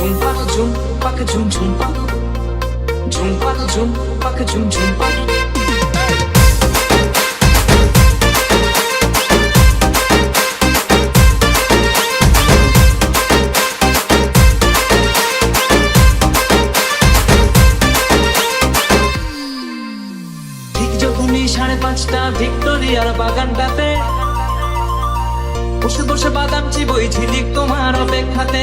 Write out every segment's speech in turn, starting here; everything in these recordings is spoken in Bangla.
ঝুমপাক ঝুম পাক, ঝুম ঝুমপাক ঝুমপাক ঝুম পাক, ঝুম ঝুমপাক সাড়ে পাঁচটা ভিক্টোরিয়ার বাগানটাতে বসে বসে বাদাম চিবই ঝিলিক তোমার অপেক্ষাতে।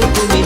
de